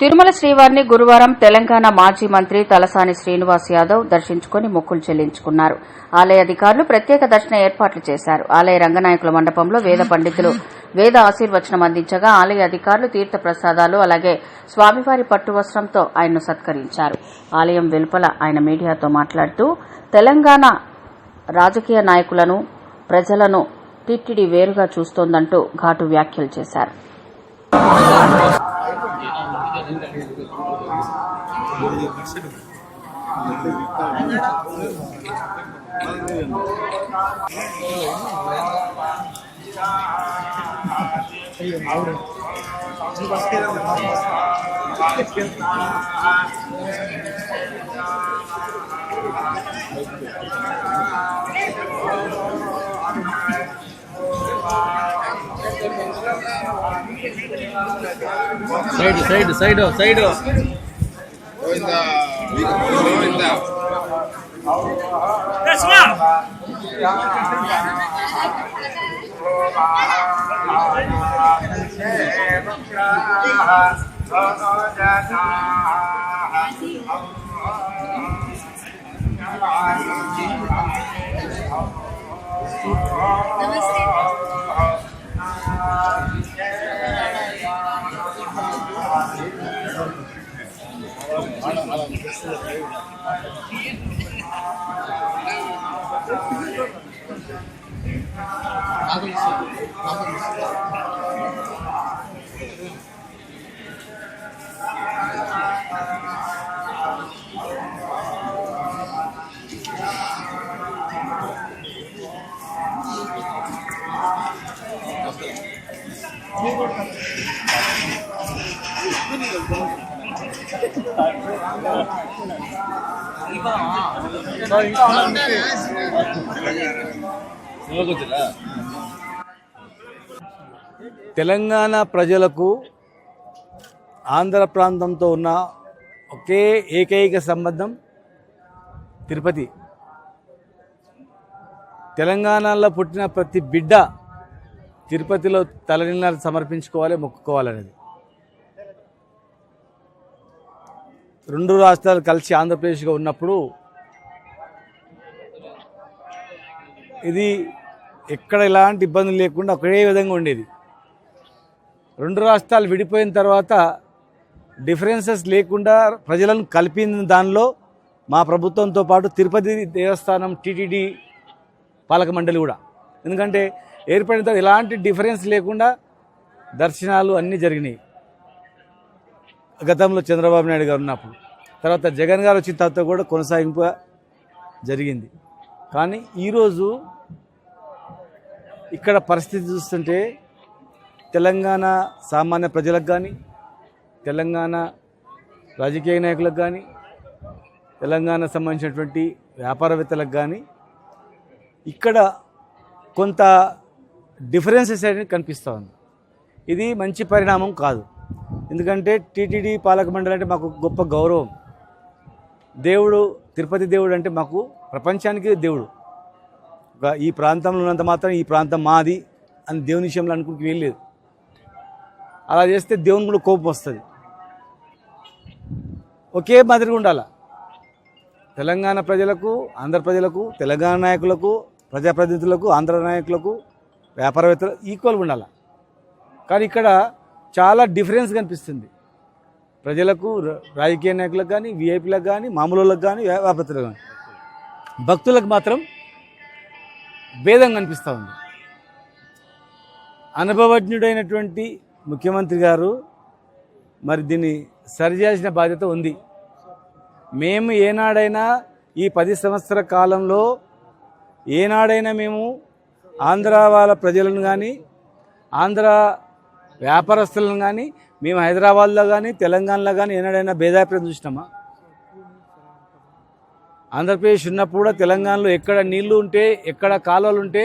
తిరుమల శ్రీవారిని గురువారం తెలంగాణ మాజీ మంత్రి తలసాని శ్రీనివాస్ యాదవ్ దర్శించుకుని మొక్కులు చెల్లించుకున్నారు. ఆలయ అధికారులు ప్రత్యేక దర్శన ఏర్పాట్లు చేశారు. ఆలయ రంగనాయకుల మండపంలో వేద పండితులు వేద ఆశీర్వచనం అందించగా ఆలయ అధికారులు తీర్థ ప్రసాదాలు అలాగే స్వామివారి పట్టు వస్త్రంతో ఆయన్ను సత్కరించారు. ఆలయం వెలుపల ఆయన మీడియాతో మాట్లాడుతూ తెలంగాణ రాజకీయ నాయకులను ప్రజలను టిట్టిడి వేరుగా చూస్తోందంటూ ఘాటు వ్యాఖ్యలు చేశారు. Ahora, no va a quedar de más. Side side side side Govinda Govinda ನಮಸ್ತೆ 하나는 있어. Thank you. తెలంగాణ ప్రజలకు ఆంధ్ర ప్రాంతంతో ఉన్న ఒకే ఏకైక సంబంధం తిరుపతి. తెలంగాణలో పుట్టిన ప్రతి బిడ్డ తిరుపతిలో తలనిల్లాలు సమర్పించుకోవాలి మొక్కుకోవాలనేది. రెండు రాష్ట్రాలు కలిసి ఆంధ్రప్రదేశ్గా ఉన్నప్పుడు ఇది ఎక్కడ ఎలాంటి ఇబ్బందులు లేకుండా ఒకే విధంగా ఉండేది. రెండు రాష్ట్రాలు విడిపోయిన తర్వాత డిఫరెన్సెస్ లేకుండా ప్రజలను కలిపిన దానిలో మా ప్రభుత్వంతో పాటు తిరుపతి దేవస్థానం టీటీడీ పాలక మండలి కూడా. ఎందుకంటే ఏర్పడిన తర్వాత ఎలాంటి డిఫరెన్స్ లేకుండా దర్శనాలు అన్నీ జరిగినాయి. గతంలో చంద్రబాబు నాయుడు గారు ఉన్నప్పుడు. తర్వాత జగన్ గారు వచ్చిన తర్వాత కూడా కొనసాగింపు జరిగింది. కానీ ఈరోజు ఇక్కడ పరిస్థితి చూస్తుంటే తెలంగాణ సామాన్య ప్రజలకు కానీ తెలంగాణ రాజకీయ నాయకులకు కానీ తెలంగాణ సంబంధించినటువంటి వ్యాపారవేత్తలకు కానీ ఇక్కడ కొంత డిఫరెన్సెస్ అనేది కనిపిస్తూ ఉంది. ఇది మంచి పరిణామం కాదు. ఎందుకంటే టీటీడీ పాలక మండలి అంటే మాకు గొప్ప గౌరవం. దేవుడు తిరుపతి దేవుడు అంటే మాకు ప్రపంచానికి దేవుడు. ఈ ప్రాంతంలో ఉన్నంత మాత్రం ఈ ప్రాంతం మాది అని దేవుని విషయంలో అనుకుంటూ వెళ్ళలేదు అలా చేస్తే దేవుని కూడా కోపం వస్తుంది. ఒకే మాదిరిగా ఉండాలి? తెలంగాణ ప్రజలకు ఆంధ్ర ప్రజలకు తెలంగాణ నాయకులకు ప్రజాప్రతినిధులకు ఆంధ్ర నాయకులకు వ్యాపారవేత్తలు ఈక్వల్గా ఉండాలి? కానీ ఇక్కడ చాలా డిఫరెన్స్ కనిపిస్తుంది. ప్రజలకు రాజకీయ నాయకులకు కానీ విఐపీలకు కానీ మామూలులకు కానీ వ్యాపారస్తులకు కానీ భక్తులకు మాత్రం భేదం కనిపిస్తూ ఉంది. అనుభవజ్ఞుడైనటువంటి ముఖ్యమంత్రి గారు మరి దీన్ని సరిచేయాల్సిన బాధ్యత ఉంది. మేము ఏనాడైనా ఈ పది సంవత్సర కాలంలో ఏనాడైనా మేము ఆంధ్ర వాళ్ళ ప్రజలను కానీ ఆంధ్ర వ్యాపారస్తులను కానీ మేము హైదరాబాద్లో కానీ తెలంగాణలో కానీ ఏనాడైనా భేదాభిప్రాయం చూసినామా? ఆంధ్రప్రదేశ్ ఉన్నప్పుడు కూడా తెలంగాణలో ఎక్కడ నీళ్ళు ఉంటే ఎక్కడ కాలువలు ఉంటే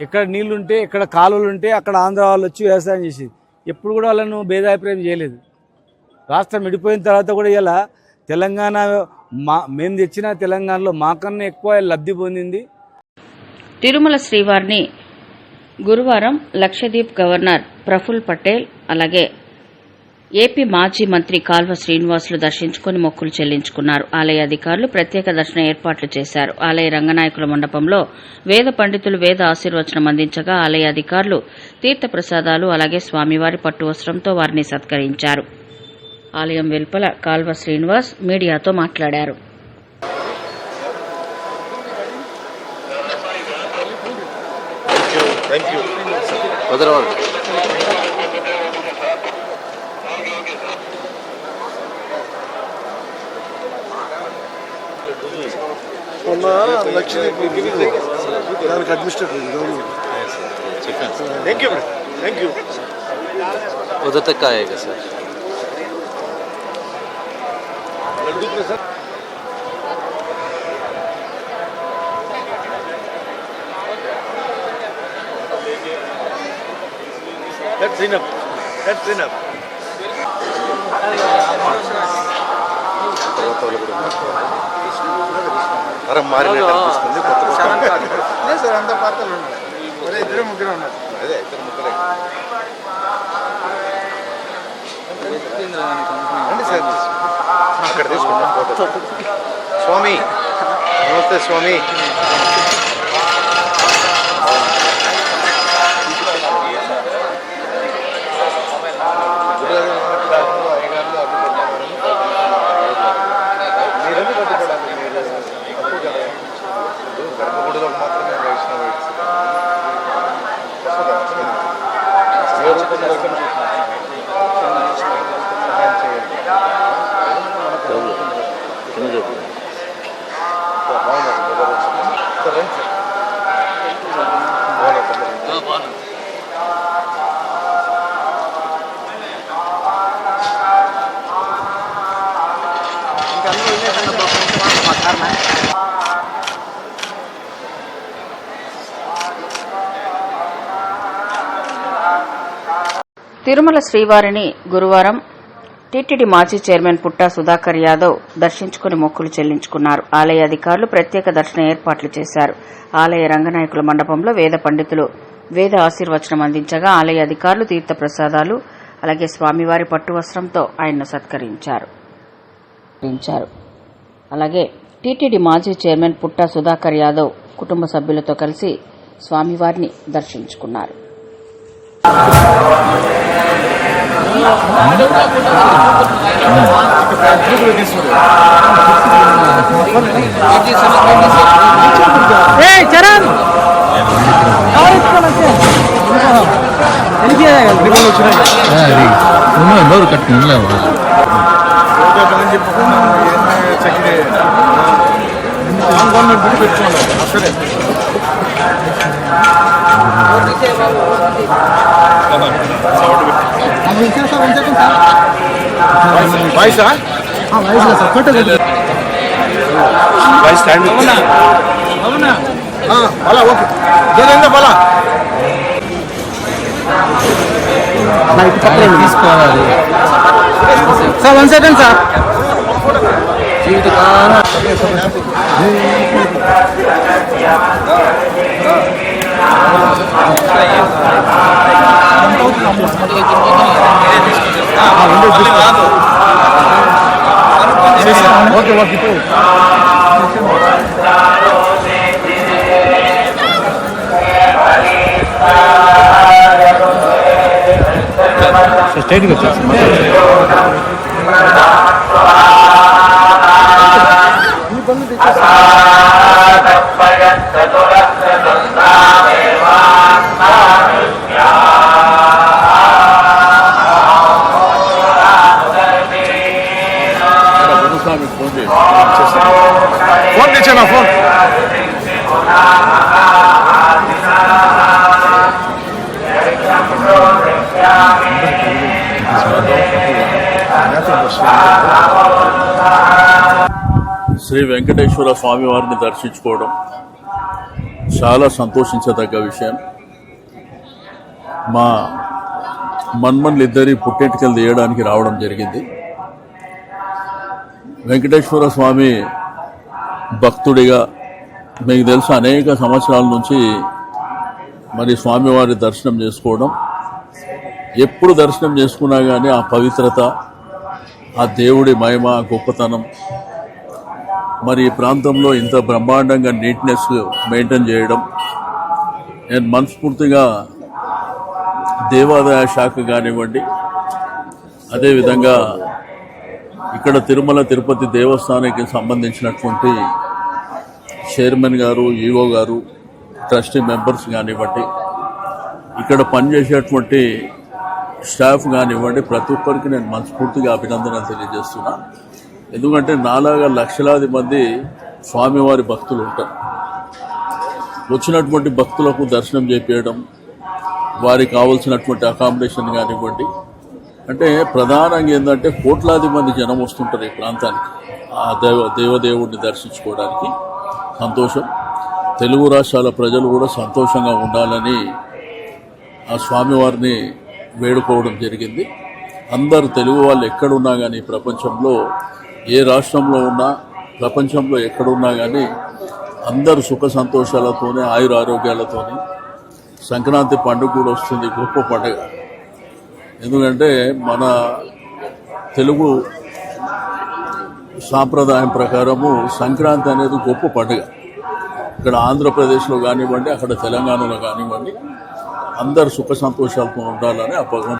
ఎక్కడ నీళ్ళు ఉంటే ఎక్కడ కాలువలు ఉంటే అక్కడ ఆంధ్ర వాళ్ళు వచ్చి వ్యవసాయం చేసేది. ఎప్పుడు కూడా వాళ్ళను భేదాభిప్రాయం చేయలేదు. రాష్ట్రం విడిపోయిన తర్వాత కూడా ఇలా తెలంగాణ మా మేము తెచ్చిన తెలంగాణలో మాకన్నా ఎక్కువ లబ్ధి పొందింది. తిరుమల శ్రీవారిని గురువారం లక్షద్వీప్ గవర్నర్ ప్రఫుల్ పటేల్ అలాగే ఏపీ మాజీ మంత్రి కాల్వ శ్రీనివాసులు దర్శించుకుని మొక్కులు చెల్లించుకున్నారు. ఆలయ అధికారులు ప్రత్యేక దర్శన ఏర్పాట్లు చేశారు. ఆలయ రంగనాయకుల మండపంలో వేద పండితులు వేద ఆశీర్వచనం అందించగా ఆలయ అధికారులు తీర్థ ప్రసాదాలు అలాగే స్వామివారి పట్టు వస్త్రంతో వారిని సత్కరించారు. ఆలయం వెలుపల కాల్వ శ్రీనివాస్ మీడియాతో మాట్లాడారు. Thank you. Bhadrawal. Onlar lakşını birbirine yani kaçmıştır. Thank you. Thank you. उधर तक आएगा सर लड्डू के sir that's enough that's enough తరం మారినట్టు అనిపిస్తుంది కొత్త సార్ అంత పాత్రలు ఉన్నారు అదే ఇద్దరు ముగ్గురు ఉన్నారు. అదే ఇద్దరు ముగ్గురే. రండి సార్. అక్కడ తీసుకుంటాం ఫోటో. స్వామి నమస్తే స్వామి. తిరుమల శ్రీవారిని గురువారం టీటీడీ మాజీ చైర్మన్ పుట్టా సుధాకర్ యాదవ్ దర్శించుకుని మొక్కులు చెల్లించుకున్నారు. ఆలయ అధికారులు ప్రత్యేక దర్శన ఏర్పాట్లు చేశారు. ఆలయ రంగనాయకుల మండపంలో వేద పండితులు వేద ఆశీర్వచనం అందించగా ఆలయ అధికారులు తీర్థ ప్రసాదాలు అలాగే స్వామివారి పట్టు వస్త్రంతో ఆయన్ను సత్కరించారు. అలాగే టీటీడీ మాజీ చైర్మన్ పుట్టా సుధాకర్ యాదవ్ కుటుంబ సభ్యులతో కలిసి స్వామివారిని దర్శించుకున్నారు. ஏய் சரண் இன்னும் இன்னொரு கட்டுங்களா செக்கிட்டு பெற்றுக்கோங்க వాయిసా వాయిస్ స్టాండ్ అలా ఓకే జనంగా బలా తీసుకోవాలి sir one second sir okay okay స్టేట్కి వచ్చేసి ఫోన్ తెచ్చాను ఫోన్. శ్రీ వెంకటేశ్వర స్వామి వారిని దర్శించుకోవడం చాలా సంతోషించదగ్గ విషయం. మా మన్మన్లు ఇద్దరి పుట్టెంటికలు తీయడానికి రావడం జరిగింది. వెంకటేశ్వర స్వామి భక్తుడిగా మీకు తెలుసు అనేక సంవత్సరాల నుంచి మరి స్వామివారి దర్శనం చేసుకోవడం. ఎప్పుడు దర్శనం చేసుకున్నా కానీ ఆ పవిత్రత ఆ దేవుడి మహిమ గొప్పతనం. మరి ఈ ప్రాంతంలో ఇంత బ్రహ్మాండంగా నీట్నెస్ మెయింటైన్ చేయడం. నేను మనస్ఫూర్తిగా దేవాదాయ శాఖ కానివ్వండి అదేవిధంగా ఇక్కడ తిరుమల తిరుపతి దేవస్థానానికి సంబంధించినటువంటి చైర్మన్ గారు ఈఓ గారు ట్రస్టీ మెంబర్స్ కానివ్వండి ఇక్కడ పనిచేసేటువంటి స్టాఫ్ కానివ్వండి ప్రతి ఒక్కరికి నేను మనస్ఫూర్తిగా అభినందనలు తెలియజేస్తున్నా. ఎందుకంటే నాలాగా లక్షలాది మంది స్వామివారి భక్తులు ఉంటారు. వచ్చినటువంటి భక్తులకు దర్శనం చేపించడం వారికి కావాల్సినటువంటి అకామిడేషన్ కానివ్వండి. అంటే ప్రధానంగా ఏంటంటే కోట్లాది మంది జనం వస్తుంటారు ఈ ప్రాంతానికి. ఆ దేవ దేవదేవుడిని దర్శించుకోవడానికి సంతోషం. తెలుగు రాష్ట్రాల ప్రజలు కూడా సంతోషంగా ఉండాలని ఆ స్వామివారిని వేడుకోవడం జరిగింది. అందరు తెలుగు వాళ్ళు ఎక్కడున్నా కానీ ప్రపంచంలో ఏ రాష్ట్రంలో ఉన్నా ప్రపంచంలో ఎక్కడున్నా కానీ అందరు సుఖ సంతోషాలతోనే ఆయుర ఆరోగ్యాలతోనే సంక్రాంతి పండుగ కూడా వస్తుంది గొప్ప పండుగ. ఎందుకంటే మన తెలుగు సాంప్రదాయం ప్రకారము సంక్రాంతి అనేది గొప్ప పండుగ. ఇక్కడ ఆంధ్రప్రదేశ్లో కానివ్వండి అక్కడ తెలంగాణలో కానివ్వండి అందరు సుఖ సంతోషాలతో ఉండాలని ఆ భగవంతుడు